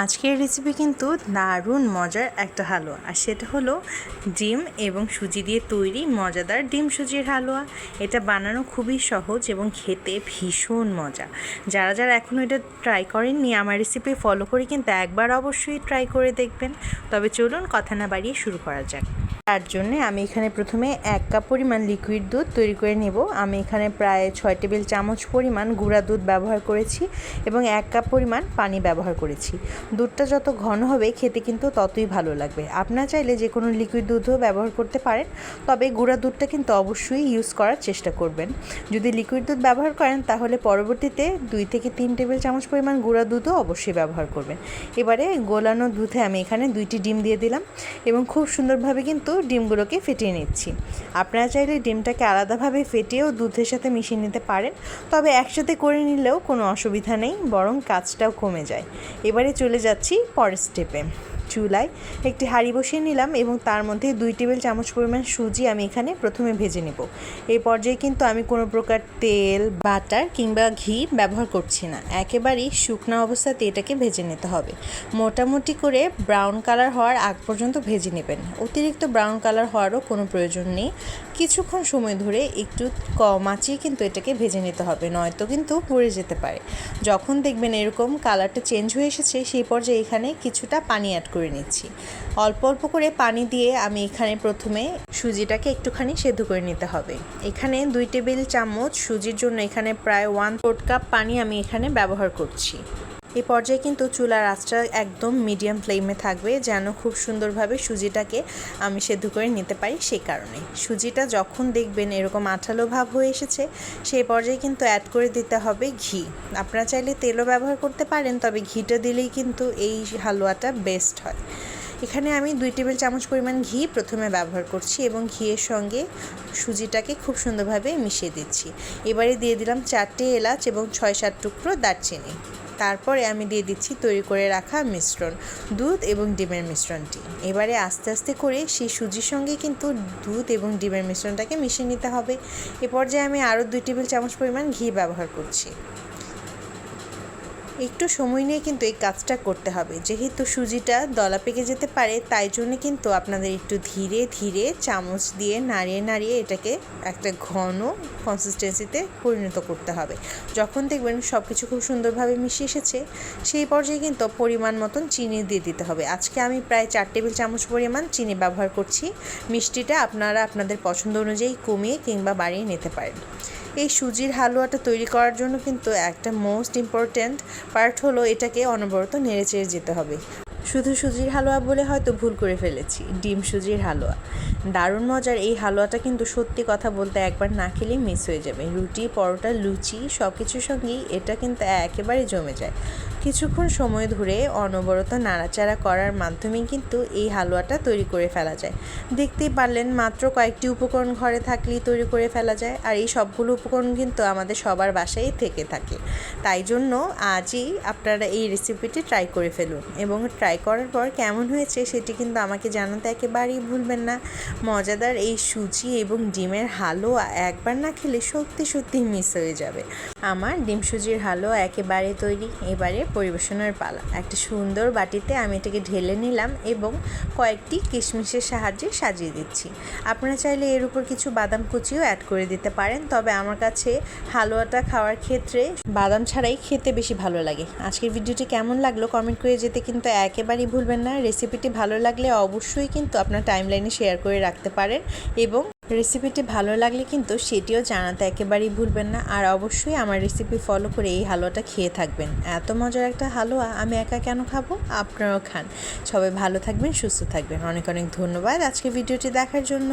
আজকের রেসিপি কিন্তু দারুণ মজার একটা হালুয়া। আর সেটা হলো ডিম এবং সুজি দিয়ে তৈরি মজাদার ডিম সুজির হালুয়া। এটা বানানো খুবই সহজ এবং খেতে ভীষণ মজা। যারা যারা এখনও এটা ট্রাই করেননি, আমার রেসিপি ফলো করে কিন্তু একবার অবশ্যই ট্রাই করে দেখবেন। তবে চলুন কথা না বাড়িয়ে শুরু করা যাক। তার জন্যে আমি এখানে প্রথমে এক কাপ পরিমাণ লিকুইড দুধ তৈরি করে নেব। আমি এখানে প্রায় ছয় টেবিল চামচ পরিমাণ গুঁড়া দুধ ব্যবহার করেছি এবং এক কাপ পরিমাণ পানি ব্যবহার করেছি। দুধটা যত ঘন হবে খেতে কিন্তু ততই ভালো লাগবে। আপনার চাইলে যে কোনো লিকুইড দুধও ব্যবহার করতে পারেন, তবে গুঁড়া দুধটা কিন্তু অবশ্যই ইউজ করার চেষ্টা করবেন। যদি লিকুইড দুধ ব্যবহার করেন, তাহলে পরবর্তীতে দুই থেকে তিন টেবিল চামচ পরিমাণ গুঁড়া দুধও অবশ্যই ব্যবহার করবেন। এবারে গোলানো দুধে আমি এখানে দুইটি ডিম দিয়ে দিলাম এবং খুব সুন্দরভাবে কিন্তু ডিমগুলোকে ফেটিয়ে নিচ্ছি। আপনারা চাইলে ডিমটাকে আলাদাভাবে ফেটিয়েও দুধের সাথে মিশিয়ে নিতে পারেন, তবে একসাথে করে নিলেও কোনো অসুবিধা নেই, বরং কাজটাও কমে যায়। এবারে চলে যাচ্ছি পরের স্টেপে চুলায় একটি হাঁড়ি বসিয়ে নিলাম এবং তার মধ্যে দুই টেবিল চামচ পরিমাণ সুজি আমি এখানে প্রথমে ভেজে নেব। এই পর্যায়ে কিন্তু আমি কোনো প্রকার তেল, বাটার কিংবা ঘি ব্যবহার করছি না। একেবারেই শুকনো অবস্থাতে এটাকে ভেজে নিতে হবে। মোটামুটি করে ব্রাউন কালার হওয়ার আগ পর্যন্ত ভেজে নেবেন। অতিরিক্ত ব্রাউন কালার হওয়ারও কোনো প্রয়োজন নেই। কিছুক্ষণ সময় ধরে একটু কম আঁচিয়ে কিন্তু এটাকে ভেজে নিতে হবে, নয়তো কিন্তু পুড়ে যেতে পারে। যখন দেখবেন এরকম কালারটা চেঞ্জ হয়ে এসেছে, সেই পর্যায়ে এখানে কিছুটা পানি অ্যাড করে নিচ্ছি। অল্প অল্প করে পানি দিয়ে আমি এখানে প্রথমে সুজিটাকে একটুখানি সেদ্ধ করে নিতে হবে। এখানে দুই টেবিল চামচ সুজির জন্য এখানে প্রায় ওয়ান ফোর্থ কাপ পানি আমি এখানে ব্যবহার করছি। এই পর্যায়ে কিন্তু চুলার আঁচটা একদম মিডিয়াম ফ্লেমে থাকবে, যেন খুব সুন্দরভাবে সুজিটাকে আমি সেদ্ধ করে নিতে পারি সেই কারণে। সুজিটা যখন দেখবেন এরকম আঠালো ভাব হয়ে এসেছে সেই পর্যায়ে কিন্তু অ্যাড করে দিতে হবে ঘি। আপনারা চাইলে তেলও ব্যবহার করতে পারেন, তবে ঘিটা দিলেই কিন্তু এই হালুয়াটা বেস্ট হয়। এখানে আমি দুই টেবিল চামচ পরিমাণ ঘি প্রথমে ব্যবহার করছি এবং ঘিয়ের সঙ্গে সুজিটাকে খুব সুন্দরভাবে মিশিয়ে দিচ্ছি। এবারে দিয়ে দিলাম চারটে এলাচ এবং ছয় সাত টুকরো দারচিনি। তারপরে আমি দিয়ে দিচ্ছি তৈরি করে রাখা মিশ্রণ, দুধ এবং ডিমের মিশ্রণটি। এবারে আস্তে আস্তে করে সেই সুজির সঙ্গে কিন্তু দুধ এবং ডিমের মিশ্রণটাকে মিশিয়ে নিতে হবে। এ পর্যায়ে আমি আরও দুই টেবিল চামচ পরিমাণ ঘি ব্যবহার করছি। একটু সময় নিয়ে কিন্তু এই কাজটা করতে হবে। যেহেতু সুজিটা দলা পেকে যেতে পারে, তাই জন্য কিন্তু আপনাদের একটু ধীরে ধীরে চামচ দিয়ে নাড়িয়ে নাড়িয়ে এটাকে একটা ঘন কনসিস্টেন্সিতে পরিণত করতে হবে। যখন দেখবেন সব কিছু খুব সুন্দরভাবে মিশে এসেছে, সেই পর্যায়ে কিন্তু পরিমাণ মতন চিনি দিয়ে দিতে হবে। আজকে আমি প্রায় চার টেবিল চামচ পরিমাণ চিনি ব্যবহার করছি। মিষ্টিটা আপনারা আপনাদের পছন্দ অনুযায়ী কমিয়ে কিংবা বাড়িয়ে নিতে পারেন। এই সুজির হালুয়াটা তৈরি করার জন্য কিন্তু একটা মোস্ট ইম্পর্ট্যান্ট পার্ট হলো এটাকে অনবরত নেড়ে চেড়ে যেতে হবে। শুধু সুজির হালুয়া বলে হয়তো ভুল করে ফেলেছি, ডিম সুজির হালুয়া। দারুণ মজার এই হালুয়াটা কিন্তু সত্যি কথা বলতে একবার না খেলেই মিস হয়ে যাবে। রুটি, পরোটা, লুচি সব কিছুর সঙ্গেই এটা কিন্তু একেবারে জমে যায়। কিছুক্ষণ সময় ধরে অনবরত নাড়াচাড়া করার মাধ্যমে কিন্তু এই হালুয়াটা তৈরি করে ফেলা যায়। দেখতেই পারলেন মাত্র কয়েকটি উপকরণ ঘরে থাকলেই তৈরি করে ফেলা যায়, আর এই সবগুলো উপকরণ কিন্তু আমাদের সবার বাসায় থেকে থাকে। তাই জন্য আজই আপনারা এই রেসিপিটি ট্রাই করে ফেলুন এবং ট্রাই করার পর কেমন হয়েছে সেটি কিন্তু আমাকে জানাতে একেবারেই ভুলবেন না। মজাদার এই সুজি এবং ডিমের হালুয়া একবার না খেলে সত্যি সত্যি মিস হয়ে যাবে। আমার ডিম সুজির হালুয়া একেবারে তৈরি। এবারে পরিবেশনের পালা। একটা সুন্দর বাটিতে আমি এটাকে ঢেলে নিলাম এবং কয়েকটি কিশমিশের সাহায্যে সাজিয়ে দিচ্ছি। আপনারা চাইলে এর উপর কিছু বাদাম কুচিও অ্যাড করে দিতে পারেন, তবে আমার কাছে হালুয়াটা খাওয়ার ক্ষেত্রে বাদাম ছাড়াই খেতে বেশি ভালো লাগে। আজকের ভিডিওটি কেমন লাগল কমেন্ট করে যেতে কিন্তু একেবারেই ভুলবেন না। রেসিপিটি ভালো লাগলে অবশ্যই কিন্তু আপনার টাইমলাইনে শেয়ার করে রাখতে পারেন এবং রেসিপিটি ভালো লাগলে কিন্তু সেটিও জানাতে একেবারেই ভুলবেন না। আর অবশ্যই আমার রেসিপি ফলো করে এই হালুয়াটা খেয়ে থাকবেন। এত মজার একটা হালুয়া, আমি একা কেন খাব? আপনারাও খান। সবাই ভালো থাকবেন, সুস্থ থাকবেন। অনেক অনেক ধন্যবাদ আজকে ভিডিওটি দেখার জন্য।